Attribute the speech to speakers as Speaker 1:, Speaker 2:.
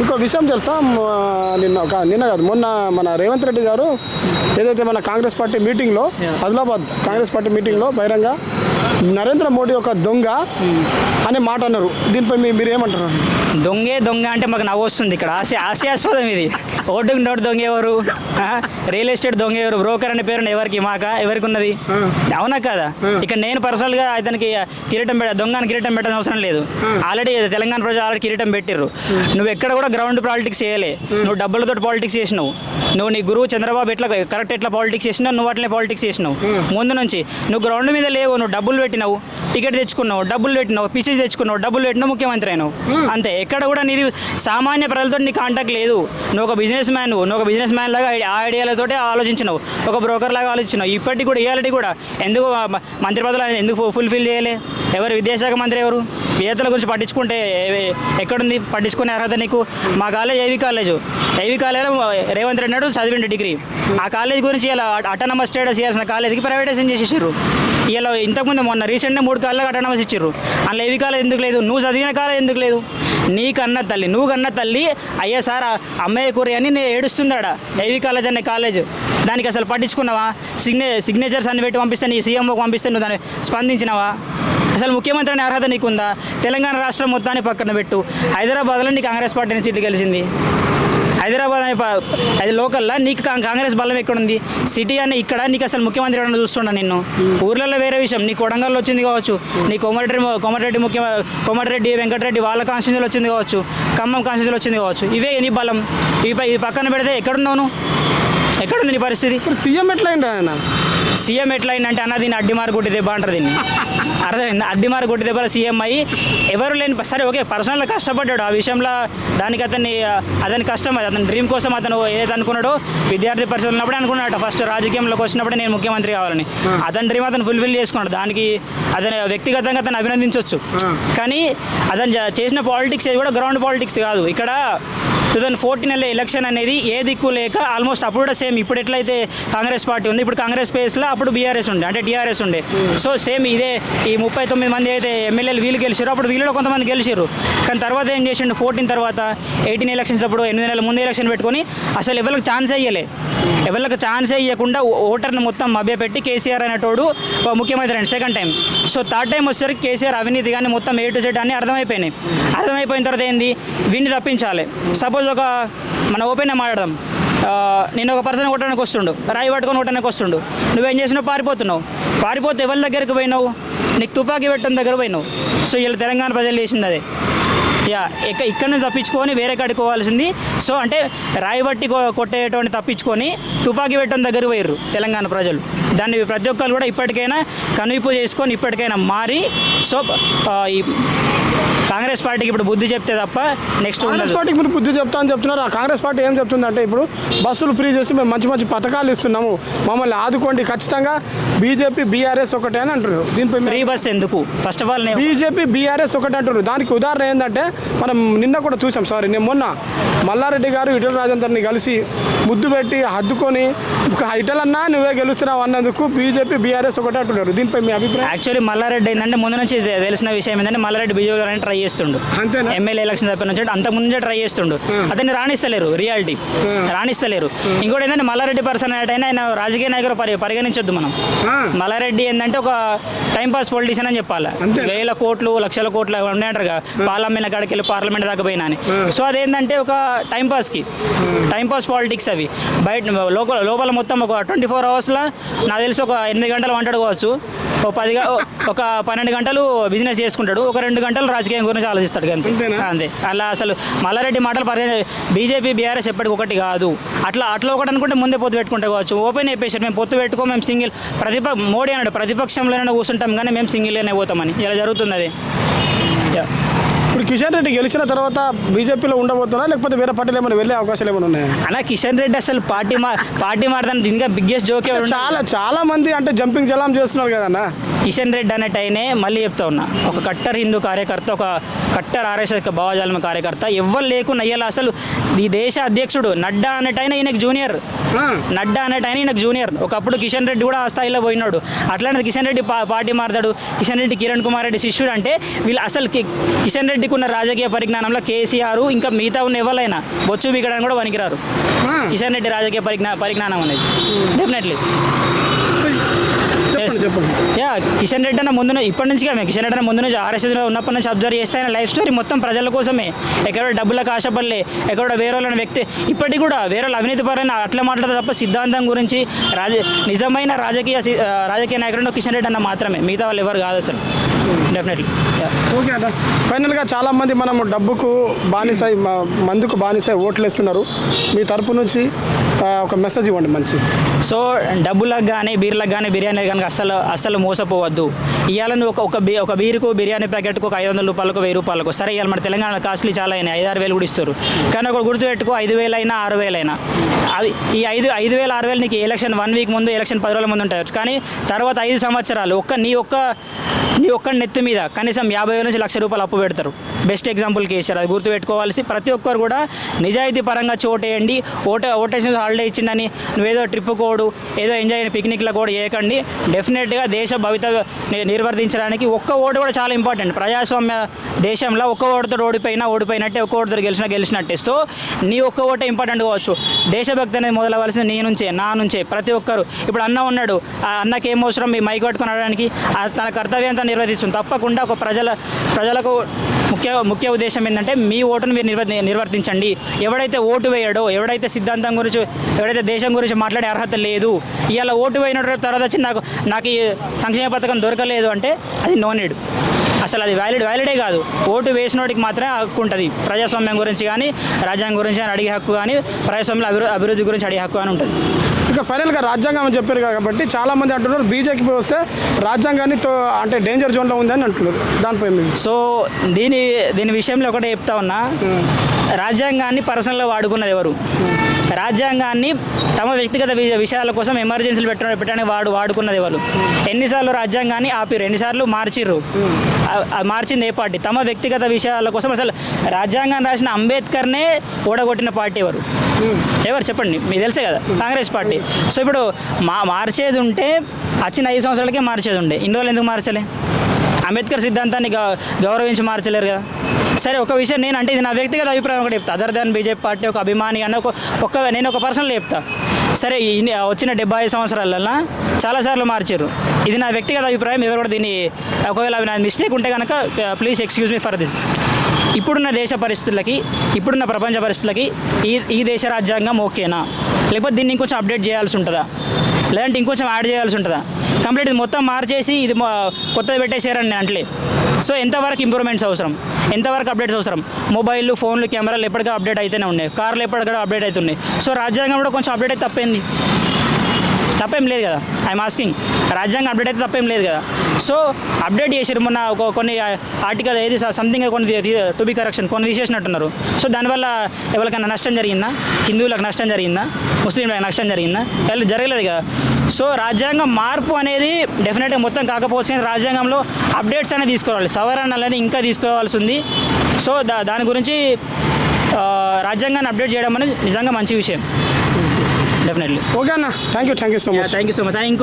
Speaker 1: ఇంకో విషయం తెలుసా? నిన్న ఒక నిన్న కాదు మొన్న మన రేవంత్ రెడ్డి గారు ఏదైతే మన కాంగ్రెస్ పార్టీ మీటింగ్లో ఆదిలాబాద్ కాంగ్రెస్ పార్టీ మీటింగ్లో బహిరంగ నరేంద్ర మోడీ ఒక దొంగ అనే మాట అన్నారు. దీనిపై మీరు ఏమంటారు
Speaker 2: దొంగే దొంగ అంటే మాకు నవ్వు వస్తుంది ఇక్కడ. ఆశ హాస్యాస్పదం ఇది. ఓటుకు నోటు దొంగ ఎవరు? రియల్ ఎస్టేట్ దొంగ ఎవరు? బ్రోకర్ అనే పేరు ఎవరికి? మాక? ఎవరికి ఉన్నది అవునా కదా? ఇక నేను పర్సనల్గా అతనికి కిరీటం పెట్ట దొంగ అని కిరీటం పెట్టడం అవసరం లేదు. ఆల్రెడీ తెలంగాణ ప్రజలు ఆల్రెడీ కిరీటం పెట్టిర్రు. నువ్వు ఎక్కడ కూడా గ్రౌండ్ పాలిటిక్స్ చేయలే. నువ్వు డబ్బులతో పాలిటిక్స్ చేసినావు. నువ్వు నీ గురువు చంద్రబాబు ఎట్లా కరెక్ట్ ఎట్లా పాలిటిక్స్ చేసినావు? నువ్వు అట్లనే పాలిటిక్స్ చేసినావు. ముందు నుంచి నువ్వు గ్రౌండ్ మీద లేవు. నువ్వు డబ్బులు పెట్టినావు టికెట్ తెచ్చుకున్నావు డబ్బులు పెట్టినావు పిసి తెచ్చుకున్నావు డబ్బులు పెట్టినావు ముఖ్యమంత్రి అయినావు. అంతే. ఎక్కడ కూడా నీది సామాన్య ప్రజలతో నీ కాంటాక్ట్ లేదు. నువ్వు ఒక బిజినెస్ మ్యాన్ నువ్వు ఒక బిజినెస్ మ్యాన్ లాగా ఆ ఐడియాలతోటి ఆలోచించినావు. ఒక బ్రోకర్ లాగా ఆలోచించినావు. ఇప్పటికి కూడా ఇవాళకి కూడా ఎందుకు మంత్రి పదవులు ఎందుకు ఫుల్ఫిల్ చేయలే? ఎవరు విద్యాశాఖ మంత్రి ఎవరు? పేదల గురించి పట్టించుకుంటే ఎక్కడుంది? పట్టించుకునే అర్హత నీకు? మా కాలేజ్ ఏవి కాలేజ్. ఏవి కాలేజ్లో రేవంత్ రెడ్డి నాడు చదివిండు డిగ్రీ. ఆ కాలేజ్ గురించి ఇలా అటానమస్ స్టేటస్ చేయాల్సిన కాలేజీకి ప్రైవేటైజేషన్ చేసేసారు ఇలా ఇంతకుముందు మొన్న రీసెంట్గా మూడు కాలేజ్ అటానమస్ ఇచ్చారు అందులో ఏవి కాలేజ్ ఎందుకు లేదు? నువ్వు చదివిన కాలేజ్ ఎందుకు లేదు? నీ కన్న తల్లి నువ్వు కన్న తల్లి అయ్యా సార్ అమ్మాయి కూర అని నేను ఏడుస్తుందాడ ఏవి కాలేజ్ అనే కాలేజ్. దానికి అసలు పట్టించుకున్నావా? సిగ్నే సిగ్నేచర్స్ అన్ని పెట్టి పంపిస్తే నీ సీఎంఓకి పంపిస్తే నువ్వు దాన్ని స్పందించినావా? అసలు ముఖ్యమంత్రి అనే అర్హత నీకుందా? తెలంగాణ రాష్ట్రం మొత్తాన్ని పక్కన పెట్టు. హైదరాబాద్లో నీ కాంగ్రెస్ పార్టీని సీట్లు గెలిచింది. హైదరాబాద్ అనే అది లోకల్లా? నీకు కాంగ్రెస్ బలం ఎక్కడుంది? సిటీ అని ఇక్కడ నీకు అసలు ముఖ్యమంత్రి ఎవరైనా చూస్తున్నా నిన్ను? ఊర్లలో వేరే విషయం. నీ కొడంగల్లో వచ్చింది కావచ్చు. నీ కోమటిరెడ్డి కోమటిరెడ్డి ముఖ్య కోమటిరెడ్డి వెంకటరెడ్డి వాళ్ళ కాన్స్టిట్యూన్సీలో వచ్చింది కావచ్చు. ఖమ్మం కాన్స్టిట్యూన్సీలో వచ్చింది కావచ్చు. ఇవే నీ బలం. ఇది పక్కన పెడితే ఎక్కడున్నావు ఎక్కడుంది నీ పరిస్థితి?
Speaker 1: సీఎం ఎట్లయింది ఆయన?
Speaker 2: సీఎం ఎట్లా అయిందంటే అన్న దీన్ని అడ్డిమారు కొట్టి దెబ్బ అంటారు దీన్ని. అర్థమైంది. అడ్డిమారు కొట్టి దెబ్బల సీఎం అయ్యి ఎవరు లేని సరే ఓకే పర్సనల్గా కష్టపడ్డాడు. ఆ విషయంలో దానికి అతన్ని అతని కష్టం అది. అతని డ్రీమ్ కోసం అతను ఏదైతే అనుకున్నాడో విద్యార్థి పరిస్థితులు ఉన్నప్పుడే అనుకున్నాడు ఫస్ట్ రాజకీయంలోకి వచ్చినప్పుడే నేను ముఖ్యమంత్రి కావాలని. అతని డ్రీమ్ అతను ఫుల్ఫిల్ చేసుకున్నాడు. దానికి అతను వ్యక్తిగతంగా అతను అభినందించవచ్చు కానీ అతను చేసిన పాలిటిక్స్ కూడా గ్రౌండ్ పాలిటిక్స్ కాదు. ఇక్కడ టూ థౌసండ్ ఫోర్టీన్ ఎలక్షన్ అనేది ఏ దిక్కు లేక ఆల్మోస్ట్ అప్పుడు కూడా సేమ్ ఇప్పుడు ఎట్లయితే కాంగ్రెస్ పార్టీ ఉంది ఇప్పుడు కాంగ్రెస్ ప్లేస్లో అప్పుడు బీఆర్ఎస్ ఉండే అంటే టీఆర్ఎస్ ఉండే. సో సేమ్ ఇదే ఈ ముప్పై తొమ్మిది మంది అయితే ఎమ్మెల్యేలు వీళ్ళు గెలిచారు అప్పుడు వీళ్ళలో కొంతమంది గెలిచారు. కానీ తర్వాత ఏం చేసిండు ఫోర్టీన్ తర్వాత ఎయిటీన్ ఎలక్షన్స్ అప్పుడు ఎనిమిది నెలల ముందు ఎలక్షన్ పెట్టుకొని అసలు ఎవరికి ఛాన్స్ అయ్యలే ఎవరికి ఛాన్స్ ఇవ్వకుండా ఓటర్ని మొత్తం మభ్యపెట్టి కేసీఆర్ అనేటోడు ముఖ్యమంత్రి అండి second time so third time వచ్చేసరికి కేసీఆర్ అవినీతి కానీ మొత్తం ఏ టు జెడ్ అన్నీ అర్థమైపోయినాయి. అర్థమైపోయిన తర్వాత ఏంది? వీడిని తప్పించాలి. సపోజ్ ఒక మన ఓపెన్ మాట్లాడదాం. నేను ఒక పర్సన్ కొట్టడానికి వస్తుండు. రాయి పట్టుకొని కొట్టడానికి వస్తుండు. నువ్వేం చేసినావు? పారిపోతున్నావు. పారిపోతే ఎవరి దగ్గరికి పోయినావు? నీకు తుపాకీ పెట్టడం దగ్గర పోయినావు. సో వీళ్ళు తెలంగాణ ప్రజలు చేసింది అదే. యా ఇక ఇక్కడ నుంచి తప్పించుకొని వేరే కాడికి పోవాల్సింది. సో అంటే రాయి బట్టి కొ- కొట్టేటువంటి తప్పించుకొని తుపాకీ పెట్టడం దగ్గర పోయారు తెలంగాణ ప్రజలు. దాన్ని ప్రతి ఒక్కరు కూడా ఇప్పటికైనా కనువిపు చేసుకొని ఇప్పటికైనా మారి సో ఈ కాంగ్రెస్ పార్టీకి ఇప్పుడు బుద్ధి చెప్తే తప్ప నెక్స్ట్
Speaker 1: కాంగ్రెస్ పార్టీకి మీరు బుద్ధి చెప్తా అని చెప్తున్నారు. ఆ కాంగ్రెస్ పార్టీ ఏం చెప్తుందంటే ఇప్పుడు బస్సులు ఫ్రీ చేసి మేము మంచి మంచి పథకాలు ఇస్తున్నాము. మమ్మల్ని ఆదుకోండి. ఖచ్చితంగా బీజేపీ బీఆర్ఎస్ ఒకటే అని అంటున్నారు. దీనిపై
Speaker 2: ఫ్రీ బస్ ఎందుకు? First of all
Speaker 1: BJP BRS ఒకటి అంటున్నారు. దానికి ఉదాహరణ ఏంటంటే మనం నిన్న కూడా చూసాం. సారీ నేను మొన్న మల్లారెడ్డి గారు ఇటల రాజేందర్ని కలిసి ముద్దు పెట్టి హద్దుకొని ఒక ఇటల్ అన్నా నువ్వే గెలుస్తున్నావు అన్నందుకు బీజేపీ బీఆర్ఎస్ ఒకటే అంటున్నారు. దీనిపై మీ అభిప్రాయం?
Speaker 2: యాక్చువల్లీ మల్లారెడ్డి ఏంటంటే ముందు నుంచి తెలిసిన విషయం ఏంటంటే మల్లారెడ్డి బీజేపీ ట్రై చేస్తుండు? ఎమ్మెల్యే ఎలక్షన్ తప్ప నుంచి అంత ముందు నుంచే ట్రై చేస్తుండు అతన్ని రాణిస్తలేరు రియాలిటీ రాణిస్తలేరు. ఇంకోటి ఏంటంటే మల్లారెడ్డి పర్సన్ అయినా ఆయన రాజకీయ నాయకులు పరి పరిగణించొద్దు మనం. మల్లారెడ్డి ఏంటంటే ఒక టైం పాస్ పొలిటీషియన్ అని చెప్పాలి. వేల కోట్లు లక్షల కోట్లు ఉన్నాయంటారుగా పార్లమెంట్ కాడికి వెళ్ళి పార్లమెంట్ దాకా పోయినా అని. సో అదేంటంటే ఒక టైం పాస్కి టైం పాస్ పాలిటిక్స్ అవి. బయట లోపల లోపల మొత్తం ఒక ట్వంటీ ఫోర్ అవర్స్లో నాకు తెలిసి ఒక ఎనిమిది గంటలు వంటాడుకోవచ్చు ఒక పది ఒక పన్నెండు గంటలు బిజినెస్ చేసుకుంటాడు. ఒక రెండు గంటలు రాజకీయం గురించి ఆలోచిస్తాడు అంతే? అంతే. అలా అసలు మల్లారెడ్డి మాటలు పరి బీజేపీ బీఆర్ఎస్ ఎప్పటికి ఒకటి కాదు. అట్లా అట్లా ఒకటి అనుకుంటే ముందే పొత్తు పెట్టుకుంటే కావచ్చు. ఓపెన్ చెప్పేసారు మేము పొత్తు పెట్టుకో మేము సింగిల్ ప్రతిప మోడీ అన్నాడు ప్రతిపక్షంలోనే కూర్చుంటాం కానీ మేము సింగిల్గానే పోతామని. ఇలా జరుగుతుంది అది.
Speaker 1: ఇప్పుడు కిషన్ రెడ్డి గెలిచిన తర్వాత బీజేపీలో ఉండబోతున్నా లేకపోతే వేరే పార్టీలో ఏమైనా వెళ్ళే అవకాశాలు ఏమైనా ఉన్నాయా?
Speaker 2: అన్న కిషన్ రెడ్డి అసలు పార్టీ మా పార్టీ మారదాని దీనిగా బిగ్గెస్ట్ జోక్
Speaker 1: చాలా చాలా మంది అంటే జంపింగ్ జలాం చేస్తున్నారు కదన్నా.
Speaker 2: కిషన్ రెడ్డి అనేట ఆయనే మళ్ళీ చెప్తా ఉన్నా. ఒక కట్టర్ హిందూ కార్యకర్త ఒక కట్టర్ ఆర్ఎస్ఎస్ భావజాలం కార్యకర్త ఎవ్వరు లేకున్నా ఇవాళ అసలు ఈ దేశ అధ్యక్షుడు నడ్డా అనేటైనా ఈయనకు జూనియర్. నడ్డా అనేటైనా ఈయనకు జూనియర్. ఒకప్పుడు కిషన్ రెడ్డి కూడా ఆ స్థాయిలో పోయినాడు. అట్లాంటిది కిషన్ రెడ్డి పార్టీ మారుతాడు. కిషన్ రెడ్డి కిరణ్ కుమార్ రెడ్డి శిష్యుడు అంటే వీళ్ళు అసలు కిషన్ రెడ్డికి ఉన్న రాజకీయ పరిజ్ఞానంలో కేసీఆర్ ఇంకా మిగతా ఉన్న ఎవరైనా బొచ్చు బిగడానికి కూడా పనికిరారు. కిషన్ రెడ్డి రాజకీయ పరిజ్ఞా పరిజ్ఞానం అనేది. డెఫినెట్లీ
Speaker 1: చెప్పండి.
Speaker 2: యా కిషన్ రెడ్డి అన్న ముందు ఇప్పటి నుంచి కిషన్ రెడ్డి అన్న ముందు నుంచి ఆర్ఎస్ఎస్లో ఉన్నప్పటి నుంచి అబ్జర్వ్ చేస్తే ఆయన లైఫ్ స్టోరీ మొత్తం ప్రజల కోసమే. ఎక్కడ డబ్బులకు ఆశపడలే ఎక్కడ వేరే వాళ్ళని వ్యక్తి ఇప్పటికి కూడా వేరే వాళ్ళు అవినీతి పరైన అట్లా మాట్లాడతారు తప్ప సిద్ధాంతం గురించి రాజ నిజమైన రాజకీయ రాజకీయ నాయకుడు కిషన్ రెడ్డి అన్న మాత్రమే. మిగతా వాళ్ళు ఎవరు కాదు అసలు. డెఫినెట్లీ
Speaker 1: ఓకే అన్న. ఫైనల్గా చాలా మంది మనం డబ్బుకు బానిసై మందుకు బానిసై ఓట్లు వేస్తున్నారు మీ తరపు నుంచి ఒక మెసేజ్ ఇవ్వండి మంచి.
Speaker 2: సో డబ్బులకు కానీ బీర్లకు కానీ బిర్యానీ కానీ అస్సలు అస్సలు మోసపోవద్దు. ఇవాళ నువ్వు ఒక ఒక బీ ఒక బీరుకు బిర్యానీ ప్యాకెట్కు ఒక ఐదు వందల రూపాయలకు వెయ్యి రూపాయలకు. సరే ఇవాళ మన తెలంగాణ కాస్ట్లీ చాలా అయినాయి. ఐదు ఆరు వేలు కూడా ఇస్తారు. కానీ ఒక గుర్తుపెట్టుకో ఐదు వేలైనా ఆరు వేలైనా. అవి ఈ ఐదు ఐదు వేల ఆరు వేలు నీకు ఎలక్షన్ వన్ వీక్ ముందు ఎలక్షన్ పది రోజుల ముందు ఉంటాయి. కానీ తర్వాత ఐదు సంవత్సరాలు ఒక్క నీ ఒక్క నీ ఒక్క నెత్తి మీద కనీసం యాభై వేల నుంచి లక్ష రూపాయలు అప్పు పెడతారు. బెస్ట్ ఎగ్జాంపుల్ కేసీఆర్ అది గుర్తుపెట్టుకోవాల్సి ప్రతి ఒక్కరు కూడా నిజాయితీ పరంగా చోటేయండి. ఓట ఓటేషన్ హాలిడే ఇచ్చిందని నువ్వేదో ట్రిప్ కోడు ఏదో ఎంజాయ్ పిక్నిక్ల కూడా చేయకండి డెఫినెట్గా దేశ భవిత నిర్వర్తించడానికి ఒక్క ఓటు కూడా చాలా ఇంపార్టెంట్ ప్రజాస్వామ్య దేశంలో ఒక్క ఓటుతో ఓడిపోయినా ఓడిపోయినట్టే ఒక్క ఓటుతో గెలిచినా గెలిచినట్టే. సో నీ ఒక్క ఓటే ఇంపార్టెంట్ కావచ్చు. దేశభక్తి అనేది మొదలవలసింది నీ నుంచే నా నుంచే ప్రతి ఒక్కరు. ఇప్పుడు అన్న ఉన్నాడు. ఆ అన్నకి ఏం అవసరం? మీ మైక్ పట్టుకొని తన కర్తవ్యం తన కర్తవ్యంతో నిర్వర్తిస్తుంది. తప్పకుండా ఒక ప్రజల ప్రజలకు ముఖ్య ముఖ్య ఉద్దేశం ఏంటంటే మీ ఓటును మీరు నిర్వ నిర్వర్తించండి. ఎవడైతే ఓటు వేయడో ఎవడైతే సిద్ధాంతం గురించి ఎవడైతే దేశం గురించి మాట్లాడే అర్హత లేదు ఇవాళ ఓటు వేయిన తర్వాత వచ్చి నాకు నాకు ఈ సంక్షేమ పథకం దొరకలేదు అంటే అది నో నీడ్ అసలు అది వ్యాలిడ్ వ్యాలిడే కాదు. ఓటు వేసినోడికి మాత్రమే హక్కు ఉంటుంది. ప్రజాస్వామ్యం గురించి కానీ రాజ్యాంగం గురించి కానీ అడిగే హక్కు కానీ ప్రజాస్వామ్య అభివృద్ధి గురించి అడిగే హక్కు అని ఉంటుంది.
Speaker 1: ఇంకా ఫైనల్గా రాజ్యాంగం అని చెప్పారు కాబట్టి చాలా మంది అంటున్నారు బీజేపీ వస్తే రాజ్యాంగాన్ని తో అంటే డేంజర్ జోన్లో ఉందని అంటున్నారు. దానిపై
Speaker 2: సో దీని దీని విషయంలో ఒకటే చెప్తా ఉన్నా. రాజ్యాంగాన్ని పర్సనల్గా వాడుకున్నది ఎవరు? రాజ్యాంగాన్ని తమ వ్యక్తిగత వి- విషయాల కోసం ఎమర్జెన్సీలు పెట్టడం పెట్టడానికి వాడు వాడుకున్నది ఎవరు? ఎన్నిసార్లు రాజ్యాంగాన్ని ఆపిరు ఎన్నిసార్లు మార్చిర్రు? మార్చింది ఏ పార్టీ? తమ వ్యక్తిగత విషయాల కోసం అసలు రాజ్యాంగాన్ని రాసిన అంబేద్కర్నే ఓడగొట్టిన పార్టీ ఎవరు? ఎవరు? చెప్పండి. మీకు తెలుసే కదా కాంగ్రెస్ పార్టీ. సో ఇప్పుడు మా మార్చేది ఉంటే వచ్చిన ఐదు సంవత్సరాలకే మార్చేది ఉండే. ఇన్ని రోజులు ఎందుకు మార్చలే? అంబేద్కర్ సిద్ధాంతాన్ని గౌరవించి మార్చలేరు కదా. సరే ఒక విషయం నేను అంటే ఇది నా వ్యక్తిగత అభిప్రాయం ఒకటి చెప్తా. అదర్ దాన్ బీజేపీ పార్టీ ఒక అభిమాని అన్న ఒక ఒక నేను ఒక పర్సనల్ చెప్తా. సరే ఇన్ని- వచ్చిన డెబ్బై ఐదు సంవత్సరాలలో చాలాసార్లు మార్చారు. ఇది నా వ్యక్తిగత అభిప్రాయం. ఎవరు కూడా దీన్ని ఒకవేళ అవి నా మిస్టేక్ ఉంటే కనుక please excuse me for this ఇప్పుడున్న దేశ పరిస్థితులకి ఇప్పుడున్న ప్రపంచ పరిస్థితులకి ఈ ఈ దేశ రాజ్యాంగం ఓకేనా? లేకపోతే దీన్ని ఇంకొంచెం అప్డేట్ చేయాల్సి ఉంటుందా? లేదంటే ఇంకొంచెం యాడ్ చేయాల్సి ఉంటుందా? కంప్లీట్ ఇది మొత్తం మార్చేసి ఇది కొత్తది పెట్టేశారని నేను అంటలే సో ఎంతవరకు ఇంప్రూవ్మెంట్స్ అవసరం? ఎంతవరకు అప్డేట్స్ అవసరం? మొబైల్ ఫోన్లు కెమెరాలు ఎప్పటికీ అప్డేట్ అయితేనే ఉన్నాయి. కార్లు ఎప్పటికీ అప్డేట్ అవుతున్నాయి సో రాజ్యాంగం కూడా కొంచెం అప్డేట్ అయితే తప్పేంది? తప్పేం లేదు కదా. ఐఎమ్ ఆస్కింగ్ రాజ్యాంగం అప్డేట్ అయితే తప్పేం లేదు కదా. సో అప్డేట్ చేసారు మొన్న ఒక కొన్ని ఆర్టికల్ ఏది సంథింగ్ కొన్ని టు బి కరెక్షన్ కొన్ని తీసేసినట్టున్నారు. సో దానివల్ల ఎవరికైనా నష్టం జరిగిందా? హిందువులకు నష్టం జరిగిందా? ముస్లింలకు నష్టం జరిగిందా? వాళ్ళు జరగలేదు కదా. సో రాజ్యాంగం మార్పు అనేది డెఫినెట్గా మొత్తం కాకపోవచ్చు కానీ రాజ్యాంగంలో అప్డేట్స్ అనేది తీసుకోవాలి. సవరణలని ఇంకా తీసుకోవాల్సి ఉంది. సో దా దాని గురించి రాజ్యాంగాన్ని అప్డేట్ చేయడం అనేది నిజంగా మంచి విషయం. డెఫినెట్లీ
Speaker 1: ఓకే అన్న thank you thank you so much
Speaker 2: thank you so much ఇంకో